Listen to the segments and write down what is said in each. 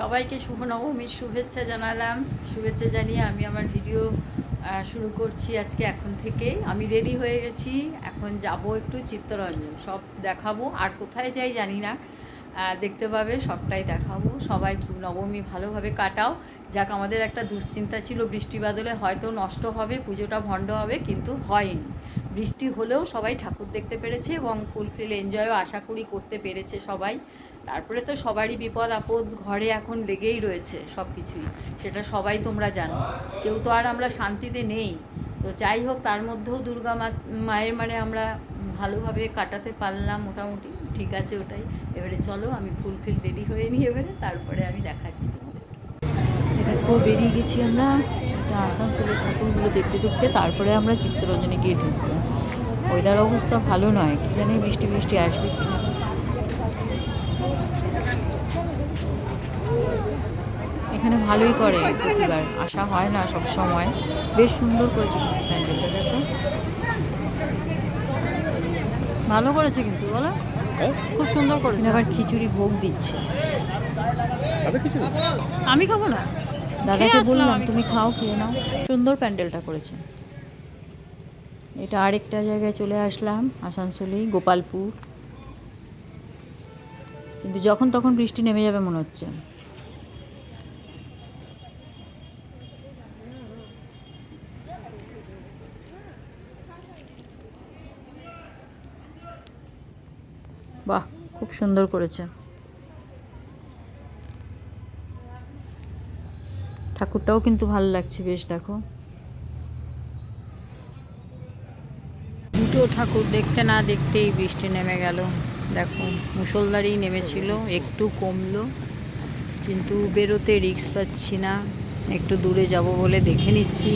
সবাইকে শুভ নবমীর শুভেচ্ছা জানালাম। শুভেচ্ছা জানিয়ে আমি আমার ভিডিও শুরু করছি আজকে এখন থেকে আমি রেডি হয়ে গেছি। এখন যাব একটু চিত্তরঞ্জন। সব দেখাবো। আর কোথায় যাই জানি না। দেখতে পাবে, সবটাই দেখাবো। সবাই নবমী ভালোভাবে কাটাও। যাক, আমাদের একটা দুশ্চিন্তা ছিল। বৃষ্টি বাদলে হয়তো নষ্ট হবে, পুজোটা ভণ্ড হবে, কিন্তু হয়নি। বৃষ্টি হলেও সবাই ঠাকুর দেখতে পেরেছে এবং ফুলফিল এনজয়ও আশা করি করতে পেরেছে সবাই। তারপরে তো সবারই বিপদ আপদ ঘরে এখন লেগেই রয়েছে সব কিছুই সেটা সবাই তোমরা জানো। কেউ তো আর আমরা শান্তিতে নেই। তো যাই হোক, তার মধ্যেও দুর্গা মা মায়ের মানে আমরা ভালোভাবে কাটাতে পারলাম মোটামুটি। ঠিক আছে ওটাই। এবারে চলো, আমি ফুলফিল রেডি হয়ে নিই এবারে, তারপরে আমি দেখাচ্ছি দেখো বেরিয়ে গেছি আমরা। আসানসোলের ঠাকুরগুলো দেখতে দেখতে তারপরে আমরা চিত্তরঞ্জনে গিয়ে ঢুকবো। ওয়েদার অবস্থা ভালো নয়। কি জানি বৃষ্টি বৃষ্টি আসবে কিনা এখানে ভালোই করে প্রতিবার আসা হয় না সব সময়। বেশ সুন্দর করেছে কিন্তু প্যান্ডেলটা দেখো ভালো করেছে কিন্তু বলো? হ্যাঁ? খুব সুন্দর করেছে। আবার খিচুড়ি ভোগ দিচ্ছে। আমি খাব না? দাদাকে বললাম। তুমি খাও খেয়ে নাও। সুন্দর প্যান্ডেলটা করেছে। এটা আরেকটা জায়গায় চলে আসলাম আসানসোলেই গোপালপুর। কিন্তু যখন তখন বৃষ্টি নেমে যাবে মনে হচ্ছে। বাহ, খুব সুন্দর করেছে। ঠাকুরটাও কিন্তু ভালো লাগছে বেশ, দেখো। দুটো ঠাকুর দেখতে না দেখতেই বৃষ্টি নেমে গেল। দেখো মুসলধারেই নেমেছিল, একটু কমলো, কিন্তু বেরোতে রিক্স পাচ্ছি না। একটু দূরে যাব বলে দেখে নিচ্ছি।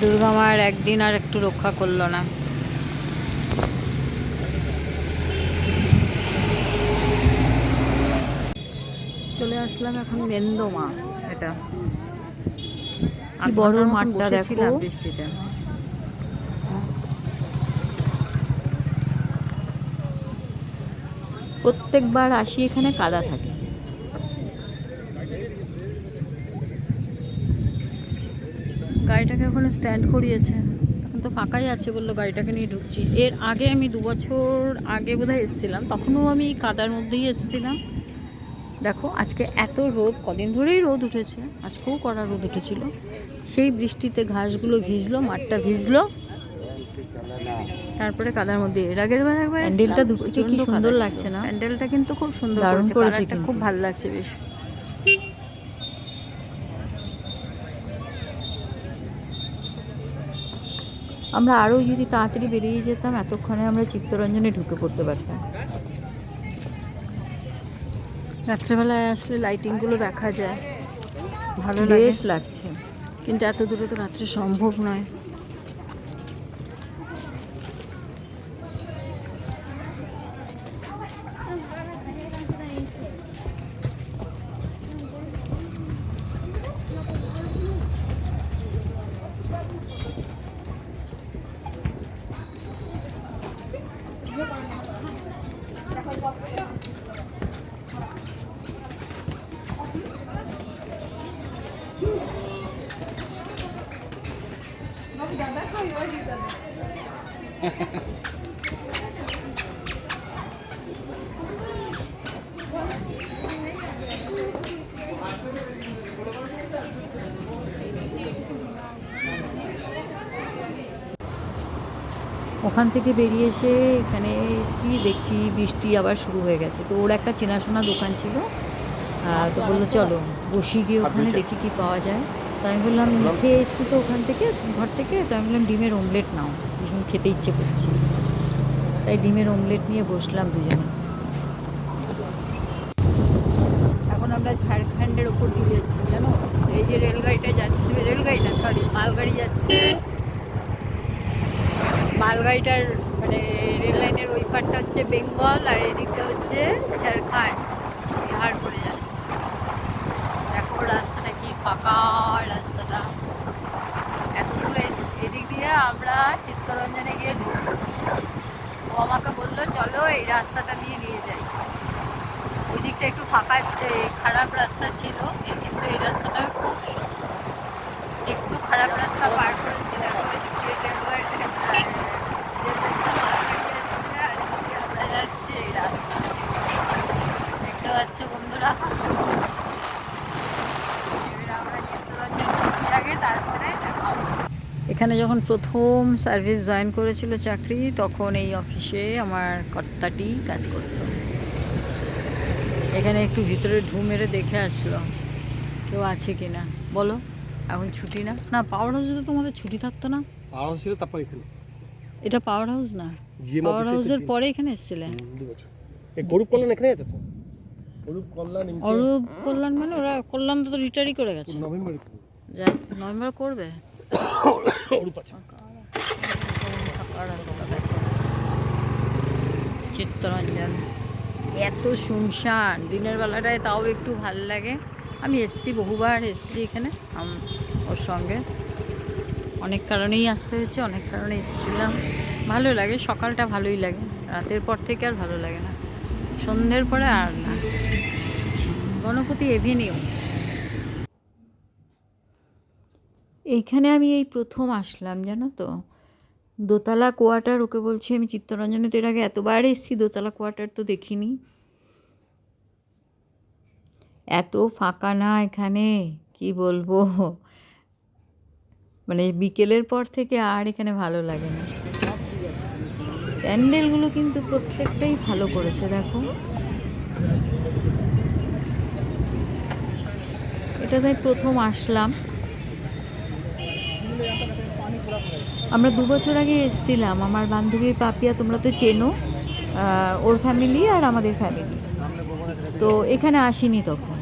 দুর্গা মায়ের একদিন আর একটু রক্ষা করল না। চলে আসলাম এখন মেন্দমা এটা। আর বড় মাঠটা দেখো। বৃষ্টিতে। প্রত্যেকবার আসি এখানে কাদা থাকে। গাড়িটাকে ওখানে স্ট্যান্ড করিয়েছে। এখন তো ফাঁকাই আছে বলল গাড়িটাকে নিয়ে ঢুকছি। এর আগে আমি দু বছর আগে বোধহয় এসেছিলাম তখনও আমি কাদার মধ্যেই এসেছিলাম। দেখো আজকে এত রোদ কদিন ধরেই রোদ উঠেছে আজকেও কড়া রোদ উঠেছিল। সেই বৃষ্টিতে ঘাসগুলো ভিজলো মাঠটা ভিজলো। তারপরে কাদার মধ্যে এর আগের বার একবার প্যান্ডেলটা কি সুন্দর লাগছে না? প্যান্ডেলটা কিন্তু খুব সুন্দর করেছে। খুব ভালো লাগছে বেশ। আমরা আরও যদি তাড়াতাড়ি বেরিয়ে যেতাম এতক্ষণে আমরা চিত্তরঞ্জনে ঢুকে পড়তে পারতাম। রাত্রেবেলায় আসলে লাইটিংগুলো দেখা যায়। ভালো বেশ লাগছে। কিন্তু এত দূরে তো রাত্রে সম্ভব নয়। ওখান থেকে বেরিয়ে এসে এখানে এসেছি দেখছি বৃষ্টি আবার শুরু হয়ে গেছে। তো ওর একটা চেনাশোনা দোকান ছিল। আহ, তো বলল চলো বসি গিয়ে ওখানে দেখি কি পাওয়া যায়। তো আমি বললাম খেয়ে এসেছি তো ওখান থেকে, ঘর থেকে। তো আমি বললাম, ডিমের অমলেট নাও। ভীষণ খেতে ইচ্ছে করছে। তাই ডিমের অমলেট নিয়ে বসলাম দুজনে। এখন আমরা ঝাড়খণ্ডের ওপর দিয়ে যাচ্ছি, জানো? এই যে রেলগাড়িটা যাচ্ছে রেলগাড়ি না সরি মালগাড়ি যাচ্ছে। মালগাড়িটার মানে রেল লাইনের ওই পারটা হচ্ছে বেঙ্গল, আর এদিকটা হচ্ছে ঝাড়খণ্ড বিহার পড়ে যাচ্ছে দেখো রাস্তাটা কি ফাঁকা রাস্তাটা এত দূর এস- এদিক দিয়ে আমরা চিত্তরঞ্জনে গিয়ে ও আমাকে বলল চলো এই রাস্তাটা দিয়ে নিয়ে যাই। ওই দিকটা একটু ফাঁকা খারাপ রাস্তা ছিল কিন্তু এই রাস্তাটা খুব একটু খারাপ রাস্তা পার করেছি যাচ্ছে, এই রাস্তা দেখতে পাচ্ছ বন্ধুরা? আমরা চিত্তরঞ্জন আগে তারপরে এখানে যখন প্রথম সার্ভিস জয়েন করেছিল চাকরি তখন এই অফিসে আমার কর্তাটি কাজ করতো। এখানে একটু ভিতরে ঢু মেরে দেখে আসলো কেউ আছে কি না? বলো এখন ছুটি না? না পাওয়ার হাউসে তো তোমাদের ছুটি থাকতো না? আওয়াজ ছিল তারপর এখানে এটা পাওয়ার হাউস না? পাওয়ার হাউসের পরে এখানে এসেছিলে? এই গরুপ কল্যাণ এখানে আছে তো? গরুপ কল্যাণ অরূপ কল্যাণ মানে ওরা কল্যাণ তো রিটায়ারই করে গেছে। নভেম্বরে যা নভেম্বর করবে। চিত্তরঞ্জন। এত শুনশান, দিনের বেলাটায় তাও একটু ভালো লাগে। আমি এসছি, বহুবার এসছি এখানে ওর সঙ্গে। অনেক কারণেই আসতে হয়েছে, অনেক কারণে এসেছিলাম। ভালো লাগে, সকালটা ভালোই লাগে, রাতের পর থেকে আর ভালো লাগে না। সন্ধ্যের পরে আর না। গণপতি এভিনিউ। এইখানে আমি এই প্রথম আসলাম, জানো তো। দোতলা কোয়ার্টার, ওকে বলছি আমি চিত্তরঞ্জনে তো এর আগে এতবার এসেছি, দোতলা কোয়ার্টার তো দেখিনি। এত ফাঁকা না এখানে, কি বলব? মানে বিকেলের পর থেকে আর এখানে ভালো লাগে না। প্যান্ডেলগুলো কিন্তু প্রত্যেকটাই ভালো করেছে, দেখো। এটা তাই প্রথম আসলাম। আমরা দু বছর আগে এসেছিলাম। আমার বান্ধবী পাপিয়া, তোমরা তো চেনো ওর ফ্যামিলি আর আমাদের ফ্যামিলি তো এখানে আসিনি তখন।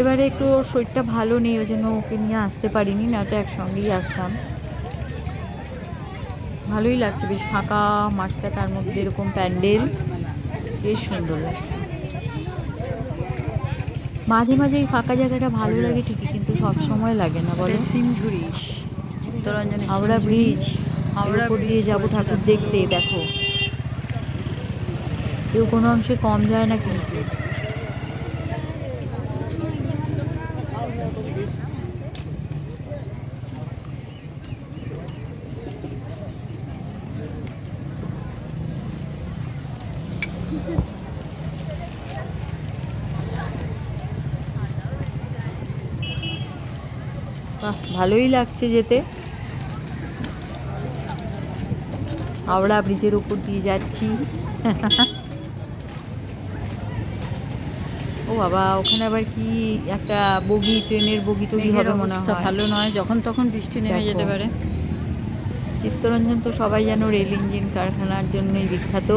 এবারে একটু ওর শরীরটা ভালো নেই, ওই জন্য ওকে নিয়ে আসতে পারিনি, না তো একসঙ্গেই আসতাম। ভালোই লাগছে, বেশ ফাঁকা মাঠটা, তার মধ্যে এরকম প্যান্ডেল। বেশ সুন্দর লাগছে। মাঝে মাঝে এই ফাঁকা জায়গাটা ভালো লাগে ঠিকই, কিন্তু সব সময় লাগে না, বলো? সিমঝুরি চিত্তরঞ্জনের হাওড়া ব্রিজ হাওড়া ব্রিজ দিয়ে যাব ঠাকুর দেখতে দেখো। কেউ কোনো অংশে কম যায় না কিন্তু ভালোই লাগছে যেতে। হাওড়া ব্রিজের উপর দিয়ে যাচ্ছি। ও বাবা ওখানে আবার কি একটা বগি ট্রেনের বগি টগি হবে মনে হয়। ভালো নয় যখন তখন বৃষ্টি নেমে যেতে পারে। চিত্তরঞ্জন তো সবাই জানো রেল ইঞ্জিন কারখানার জন্যই বিখ্যাত।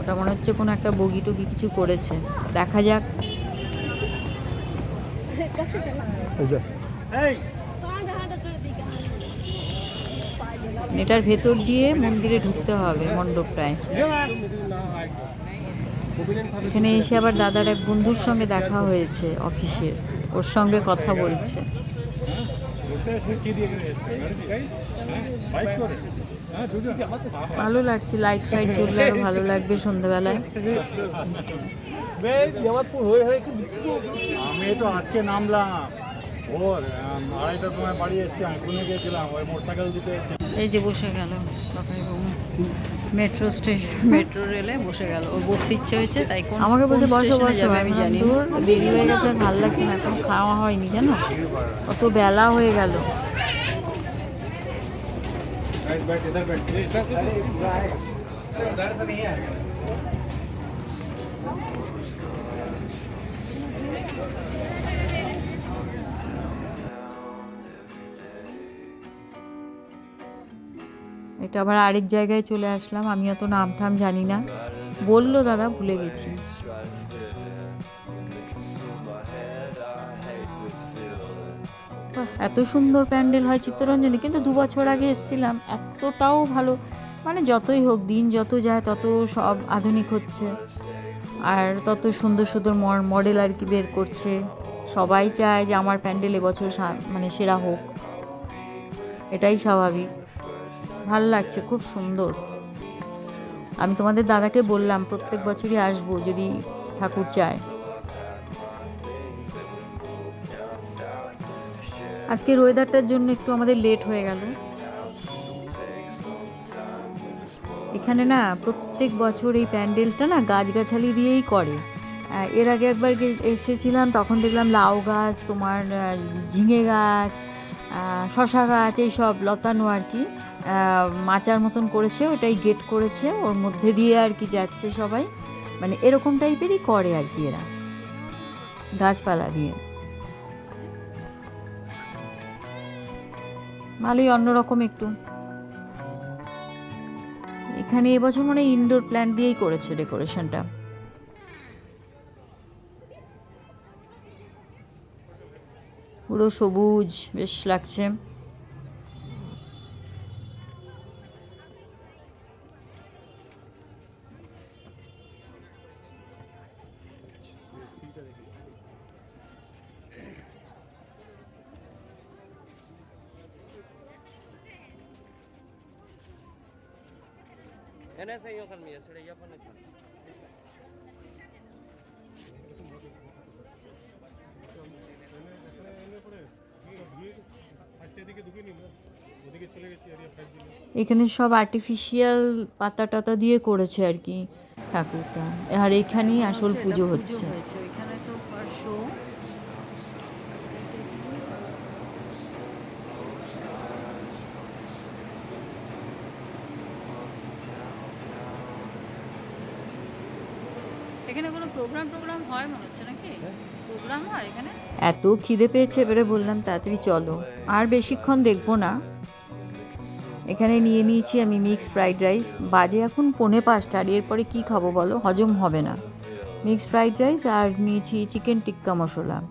ওটা মনে হচ্ছে কোনো একটা বগি টগি কিছু করেছে। দেখা যাক এই এটার ভেতর দিয়ে মন্দিরে ঢুকতে হবে মণ্ডপটায়। এখানে এসে আবার দাদার এক বন্ধুর সঙ্গে দেখা হয়েছে অফিসের ওর সঙ্গে কথা বলছে। ভালো লাগছে লাইট ফাইট জ্বললে আরও ভালো লাগবে সন্ধ্যাবেলায়। আমি তো আজকে নামলাম। ওর আম, আড়াইটার সময় বাড়ি এসেছি আমি পুনে ওই মোটরসাইকেল দিতে এই যে বসে গেল মেট্রো স্টেশন মেট্রো রেলে বসে গেল। ওর বসতে ইচ্ছে হয়েছে তাই কোন আমাকে কোন বসো বসো যাবে আমি জানি। দেরি হয়ে গেছে ভালো লাগছে না এখন খাওয়া হয়নি জানো? কত বেলা হয়ে গেল। बैठ এটা আবার আরেক জায়গায় চলে আসলাম আমি অত নাম ঠাম জানি না। বলল, দাদা, ভুলে গেছি। এত সুন্দর প্যান্ডেল হয় চিত্তরঞ্জনে, কিন্তু দু বছর আগে এসেছিলাম, এতটাও ভালো। মানে যতই হোক, দিন যত যায়, তত সব আধুনিক হচ্ছে। আর তত সুন্দর সুন্দর মডেল আর কি বের করছে। সবাই চায় যে আমার প্যান্ডেল এবছর মানে সেরা হোক। এটাই স্বাভাবিক। ভালো লাগছে, খুব সুন্দর। আমি তোমাদের দাদাকে বললাম, প্রত্যেক বছরই আসব যদি ঠাকুর চায়। আজকের ওয়েদারটার জন্য একটু আমাদের লেট হয়ে গেল। এখানে না, প্রত্যেক বছর এই প্যান্ডেলটা না গাছগাছালি দিয়েই করে। এর আগে একবার এসেছিলাম, তখন দেখলাম লাউ গাছ, তোমার ঝিঙে গাছ শশা গাছ, এইসব লতানো আর কি। মাচার মতন করেছে ওটাই গেট করেছে। ওর মধ্যে দিয়ে আর কি যাচ্ছে সবাই। মানে এরকম টাইপেরই করে আর কি এরা। গাছপালা দিয়ে। ভালোই অন্যরকম একটু। এখানে এবছর মনে ইনডোর প্ল্যান্ট দিয়েই করেছে ডেকোরেশনটা পুরো সবুজ, বেশ লাগছে। এখানে সব আর্টিফিশিয়াল পাতা টাতা দিয়ে করেছে আর কি। ঠাকুরটা। আর এখানেই আসল পুজো হচ্ছে। এখানে তো শো এখানে কোনো প্রোগ্রাম প্রোগ্রাম হয় মনে হচ্ছে নাকি? প্রোগ্রাম হয় এখানে? এত খিদে পেয়েছে এবারে বললাম তাড়াতাড়ি চলো। আর বেশিক্ষণ দেখব না। এখানে নিয়ে নিয়েছি আমি মিক্স ফ্রাইড রাইস বাজে এখন পৌনে পাঁচটা, আর এরপরে কী খাব বলো? হজম হবে না। মিক্স ফ্রাইড রাইস আর নিয়েছি চিকেন টিক্কা মশলা।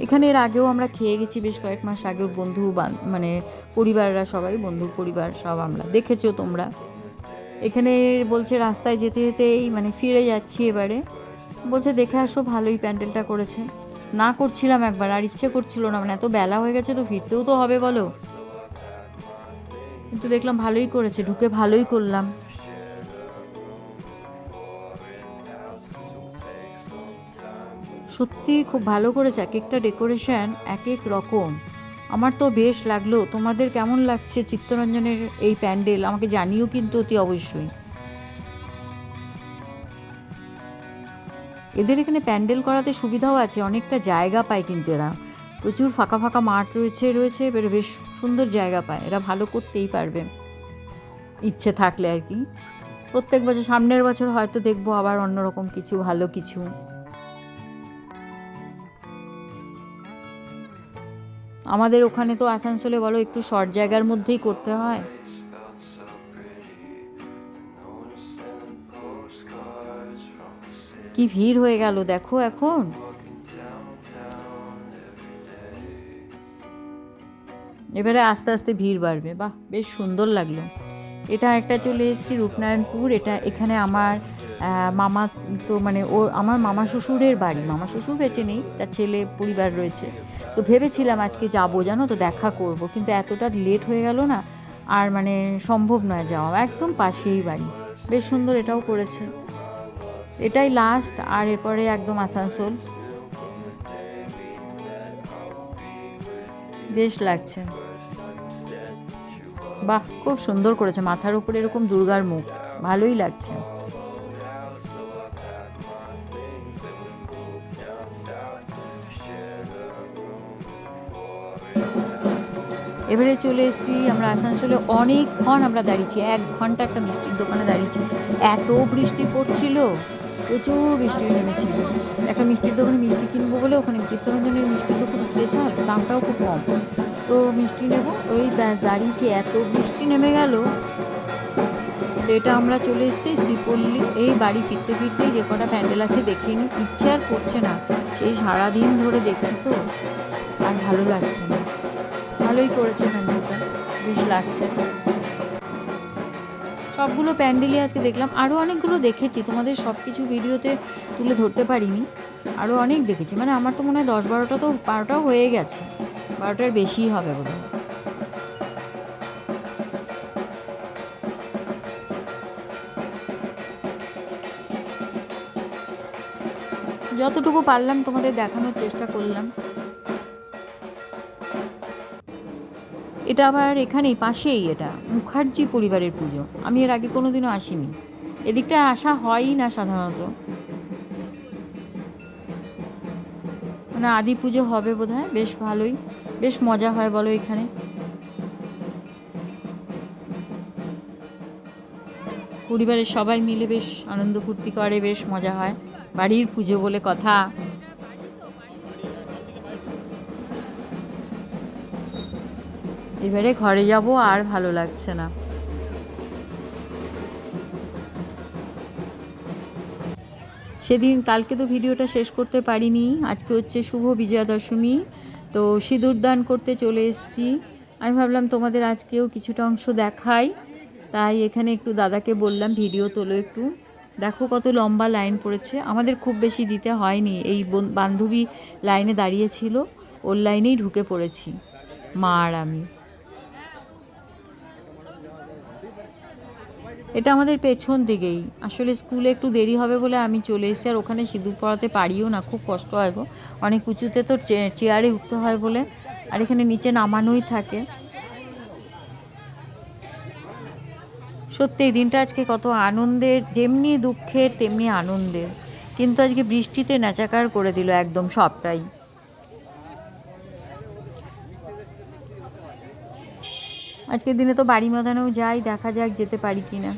এখানে এর আগেও আমরা খেয়ে গেছি বেশ কয়েক মাস আগেও বন্ধু বান- মানে পরিবাররা সবাই, বন্ধুর পরিবার সব আমরা। দেখেছ তোমরা। এখানে বলছে রাস্তায় যেতে যেতেই মানে ফিরে যাচ্ছি এবারে। বলছে দেখে আসো, ভালোই প্যান্ডেলটা করেছে। না করছিলাম একবার, আর ইচ্ছে করছিল না। মানে এত বেলা হয়ে গেছে তো ফিরতেও তো হবে বলো। কিন্তু দেখলাম ভালোই করেছে, ঢুকে ভালোই করলাম। সত্যি খুব ভালো করেছে, এক একটা ডেকোরেশন এক এক রকম। আমার তো বেশ লাগল, তোমাদের কেমন লাগছে চিত্তরঞ্জনের এই প্যান্ডেল? আমাকে জানিও কিন্তু অতি অবশ্যই। এদের এখানে প্যান্ডেল করাতে সুবিধাও আছে, অনেকটা জায়গা পায় কিন্তু এরা। প্রচুর ফাঁকা ফাঁকা মাঠ রয়েছে রয়েছে বেশ সুন্দর জায়গা পায়, এরা ভালো করতেই পারবে। ইচ্ছে থাকলে আর কি। প্রত্যেক বছর, সামনের বছর হয়তো দেখব আবার অন্যরকম কিছু, ভালো কিছু। আমাদের ওখানে তো আসানসোলে বলো একটু শর্ট জায়গার মধ্যেই করতে হয়। কি ভিড় হয়ে গেল, দেখো এখন। এবারে আস্তে আস্তে ভিড় বাড়বে। বাহ, বেশ সুন্দর লাগল। এটা একটা চলে এসেছি রূপনারায়ণপুর। এটা এখানে আমার মামা তো মানে ওর, আমার মামা শ্বশুরের বাড়ি। মামা শ্বশুর বেঁচে নেই, তার ছেলে পরিবার রয়েছে। তো ভেবেছিলাম আজকে যাব, জানো তো, দেখা করব। কিন্তু এতটা লেট হয়ে গেল না, আর মানে সম্ভব নয় যাওয়া। একদম পাশেই বাড়ি। বেশ সুন্দর এটাও করেছে। এটাই লাস্ট আর এরপরে একদম আসানসোল। বেশ লাগছে। বাহ, খুব সুন্দর করেছে। মাথার উপরে এরকম দুর্গার মুখ। ভালোই লাগছে। এবারে চলে এসেছি আমরা আসানসোলে। অনেকক্ষণ আমরা দাঁড়িয়েছি। এক ঘণ্টা একটা মিষ্টির দোকানে দাঁড়িয়েছি। এত বৃষ্টি পড়ছিল। প্রচুর বৃষ্টি নেমেছিল একটা মিষ্টির দোকানে মিষ্টি কিনবো বলে ওখানে চিত্তরঞ্জনের মিষ্টি তো খুব স্পেশাল দামটাও খুব কম। তো মিষ্টি নেব। ওই ব্যাস, দাঁড়িয়েছি, এত বৃষ্টি নেমে গেল। এটা আমরা চলে এসেছি শ্রীপল্লী। এই বাড়ি ফিরতে ফিরতেই যে কটা প্যান্ডেল আছে দেখে নি ইচ্ছে আর করছে না। সেই সারাদিন ধরে দেখছি তো, আর ভালো লাগছে না। ভালোই করেছে প্যান্ডেলটা। বেশ লাগছে। সবগুলো প্যান্ডেলই আজকে দেখলাম। আরও অনেকগুলো দেখেছি। তোমাদের সব কিছু ভিডিওতে তুলে ধরতে পারিনি। আরও অনেক দেখেছি। মানে আমার তো মনে হয় দশ বারোটা তো বারোটাও হয়ে গেছে। বারোটার বেশিই হবে বোধ যতটুকু পারলাম তোমাদের দেখানোর চেষ্টা করলাম। এটা আবার এখানেই, পাশেই এটা, মুখার্জি পরিবারের পুজো। আমি এর আগে কোনোদিনও আসিনি। এদিকটা আসা হয়ই না সাধারণত। মানে আদি পুজো হবে বোধ হয় বেশ ভালোই, বেশ মজা হয় বলো এখানে। পরিবারের সবাই মিলে বেশ আনন্দ ফুর্তি করে, বেশ মজা হয়। বাড়ির পুজো বলে কথা। এবারে ঘরে যাব আর ভালো লাগছে না। সেদিন কালকে তো ভিডিওটা শেষ করতে পারিনি। আজকে হচ্ছে শুভ বিজয়া দশমী তো সিঁদুর দান করতে চলে এসেছি। আমি ভাবলাম তোমাদের আজকেও কিছুটা অংশ দেখাই। তাই এখানে একটু দাদাকে বললাম, ভিডিও তোলো একটু। দেখো কত লম্বা লাইন পড়েছে। আমাদের খুব বেশি দিতে হয়নি। এই বন- বান্ধবী লাইনে দাঁড়িয়েছিল ওর লাইনেই ঢুকে পড়েছি। মা আর আমি। এটা আমাদের পেছন দিকেই। আসলে স্কুলে একটু দেরি হবে বলে আমি চলে এসেছি, আর ওখানে সিঁদুর পড়াতে পারিও না, খুব কষ্ট হয় গো। অনেক উঁচুতে তো চেয়ারে উঠতে হয় বলে, আর এখানে নিচে নামানোই থাকে। সত্যি, এই দিনটা আজকে কত আনন্দের, যেমনি দুঃখের, তেমনি আনন্দের। কিন্তু আজকে বৃষ্টিতে নাচাকার করে দিল একদম সবটাই। আজকের দিনে তো বাড়ি মাদানেও যাই দেখা যাক যেতে পারি কি না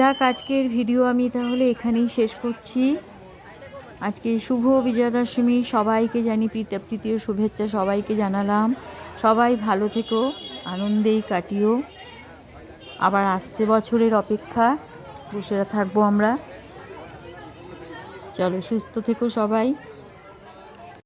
যাক, আজকের ভিডিও আমি তাহলে এখানেই শেষ করছি। আজকে শুভ বিজয়া দশমী সবাইকে জানি তৃতীয় শুভেচ্ছা সবাইকে জানালাম। সবাই ভালো থেকো, আনন্দেই কাটিও। আবার আসছে বছরের অপেক্ষা, বসে থাকব আমরা। চলো, সুস্থ থেকো সবাই।